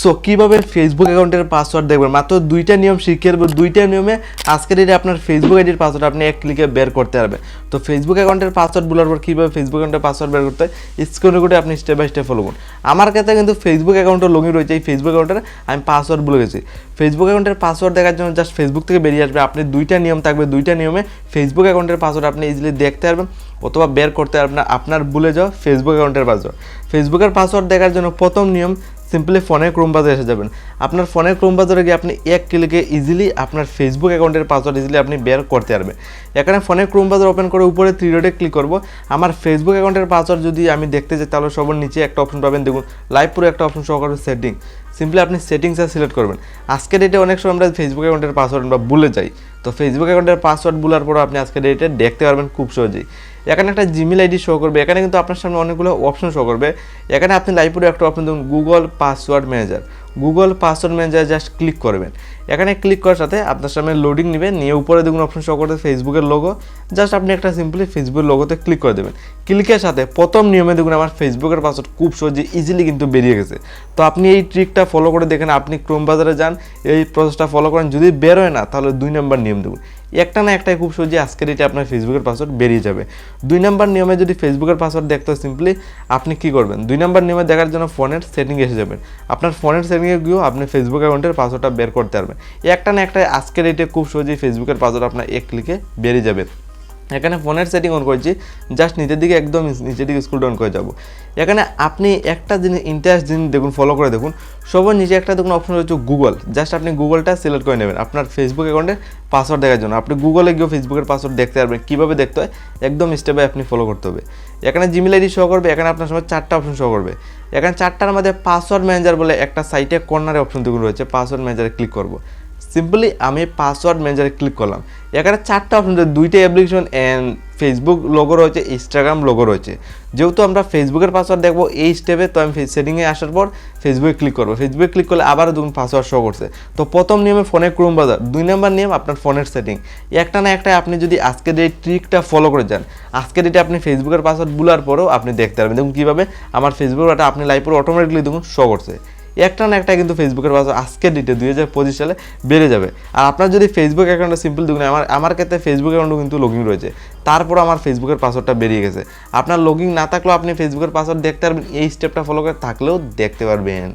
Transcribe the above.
So কীভাবে Facebook অ্যাকাউন্টের password দেখবেন? মাত্র দুইটা নিয়ম শিখে দুইটা নিয়মে আজকের এটা আপনার ফেসবুক আইডির পাসওয়ার্ড আপনি এক ক্লিকে বের করতে পারবেন। তো ফেসবুক অ্যাকাউন্টের পাসওয়ার্ড বলার পর কীভাবে ফেসবুক অ্যাকাউন্টের পাসওয়ার্ড বের করতে হয় স্ক্রিনে করে আপনি স্টেপ বাই স্টেপ ফলো করুন। আমার কাছে কিন্তু ফেসবুক অ্যাকাউন্টে লগ ইন রয়েছে। এই ফেসবুক অ্যাকাউন্টের আমি পাসওয়ার্ড ভুলে গেছি। ফেসবুক অ্যাকাউন্টের পাসওয়ার্ড দেখার জন্য জাস্ট ফেসবুক থেকে বেরিয়ে আসবে। আপনি দুইটা নিয়ম থাকবে। দুইটা নিয়মে ফেসবুক অ্যাকাউন্টের পাসওয়ার্ড আপনি ইজিলি দেখতে পারবেন অথবা বের করতে পারবেন আপনার ভুলে যাও ফেসবুক অ্যাকাউন্টের পাসওয়ার্ড ফেসবুকের পাসওয়ার্ড দেখার জন্য প্রথম নিয়ম সিম্পলি ফোনের ক্রোম বাজারে এসে যাবেন। আপনার ফোনের ক্রোম বাজারে গিয়ে আপনি এক ক্লিকে ইজিলি আপনার ফেসবুক অ্যাকাউন্টের পাসওয়ার্ড ইজিলি আপনি বের করতে পারবেন। এখানে ফোনের ক্রোম বাজার ওপেন করে উপরে থ্রি ডটে ক্লিক করব। আমার ফেসবুক অ্যাকাউন্টের পাসওয়ার্ড যদি আমি দেখতে চাই তাহলে সবার নিচে একটা অপশন পাবেন। দেখুন লাইভ পুরো একটা অপশন সহকারে সেটিং সিম্পলি আপনি সেটিংসে সিলেক্ট করবেন। আজকে ডেটে অনেক সময় আমরা ফেসবুক অ্যাকাউন্টের পাসওয়ার্ড আমরা ভুলে যাই। তো ফেসবুক অ্যাকাউন্টের পাসওয়ার্ড ভুলার পর আপনি আজকে ডেটে দেখতে পারবেন খুব সহজেই। এখানে একটা জিমেল আইডি শো করবে। এখানে কিন্তু আপনার সামনে অনেকগুলো অপশন শো করবে। এখানে আপনি লাইভপুরে একটা অপশন দেখুন Google password manager Google password manager just click করবেন। এখানে ক্লিক করার সাথে আপনার সামনে লোডিং নেবে নিয়ে উপরে দেখুন অপশন শো করতে ফেসবুকের লোগো জাস্ট আপনি একটা সিম্পলি ফেসবুকের লোগোতে ক্লিক করে দেবেন। ক্লিকের সাথে প্রথম নিয়মে দেখুন আমার ফেসবুকের পাসওয়ার্ড খুব সহজে ইজিলি কিন্তু বেরিয়ে গেছে। তো আপনি এই ট্রিকটা ফলো করে দেখেন, আপনি ক্রোম বাজারে যান, এই প্রসেসটা ফলো করেন। যদি বেরোয় না, তাহলে দুই নম্বর নিয়ম দেখুন। একটা না একটাই খুব সহজে আজকের এটা আপনার ফেসবুকের পাসওয়ার্ড বেরিয়ে যাবে। দুই নম্বর নিয়মে যদি ফেসবুকের পাসওয়ার্ড দেখতে সিম্পলি আপনি কি করবেন? দুই নম্বর নিয়মে দেখার জন্য ফোনের সেটিং এসে যাবেন। আপনার ফোনের সেটিংয়ে গিয়েও আপনি ফেসবুক অ্যাকাউন্টের পাসওয়ার্ডটা বের করতে পারবেন। একটা না একটা আজকের এটা খুব সহজেই ফেসবুকের পাসওয়ার্ড আপনার এক ক্লিকে বেরিয়ে যাবে। এখানে ফোনের সেটিং অন করেছি জাস্ট নিচের দিকে একদম নিচের দিকে স্কুল ডাউন করে যাব। এখানে আপনি একটা জিনিস ইন্টারেস্ট জিনিস দেখুন ফলো করে দেখুন, সবার নিচে একটা দেখুন অপশন রয়েছে গুগল জাস্ট আপনি গুগলটা সিলেক্ট করে নেবেন। আপনার ফেসবুক অ্যাকাউন্টের পাসওয়ার্ড দেখার জন্য। আপনি গুগলে গিয়েও ফেসবুকের পাসওয়ার্ড দেখতে পারবেন। কীভাবে দেখতে হয়? একদম স্টেপ বাই আপনি ফলো করতে হবে। এখানে জিমেল আইডি শো করবে, এখানে আপনার সময় চারটা অপশন শো করবে। এখানে চারটার মধ্যে পাসওয়ার্ড ম্যানেজার বলে একটা সাইটে কর্নারে অপশন দেখুন রয়েছে পাসওয়ার্ড ম্যানেজারে ক্লিক করব। সিম্পলি আমি পাসওয়ার্ড ম্যানেজারে ক্লিক করলাম। এখানে চারটা অপশন রয়েছে, দুইটা অ্যাপ্লিকেশন অ্যান্ড ফেসবুক লোগো রয়েছে ইনস্টাগ্রাম লোগো রয়েছে। যেহেতু আমরা ফেসবুকের পাসওয়ার্ড দেখব, এই স্টেপে তো আমি সেটিংয়ে আসার পর ফেসবুকে ক্লিক করব। ফেসবুকে ক্লিক করলে আবারও দেখুন পাসওয়ার্ড শো করছে। তো প্রথম নিয়মে ফোনে ক্রোম বাজার দুই নম্বর নিয়ম আপনার ফোনের সেটিং একটা না একটা আপনি যদি আজকের এই ট্রিকটা ফলো করে যান, আজকের ডেটে আপনি ফেসবুকের পাসওয়ার্ড বুলার পরেও আপনি দেখতে পারবেন। দেখুন কীভাবে আমার ফেসবুক আপনি লাইভ পরে অটোমেটিকলি দেখুন শো করছে। একটা না একটা কিন্তু ফেসবুকের পাসওয়ার্ড আজকের ডেটে দুই হাজার পঁচিশ সালে বেড়ে যাবে। আর আপনার যদি ফেসবুক অ্যাকাউন্টটা সিম্পল দেখুন আমার আমার ক্ষেত্রে ফেসবুক অ্যাকাউন্টও কিন্তু লগিং রয়েছে। তারপর আমার ফেসবুকের পাসওয়ার্ডটা বেরিয়ে গেছে। আপনার লগিং না থাকলেও আপনি ফেসবুকের পাসওয়ার্ড দেখতে পারবেন, এই স্টেপটা ফলো করে থাকলেও দেখতে পারবেন।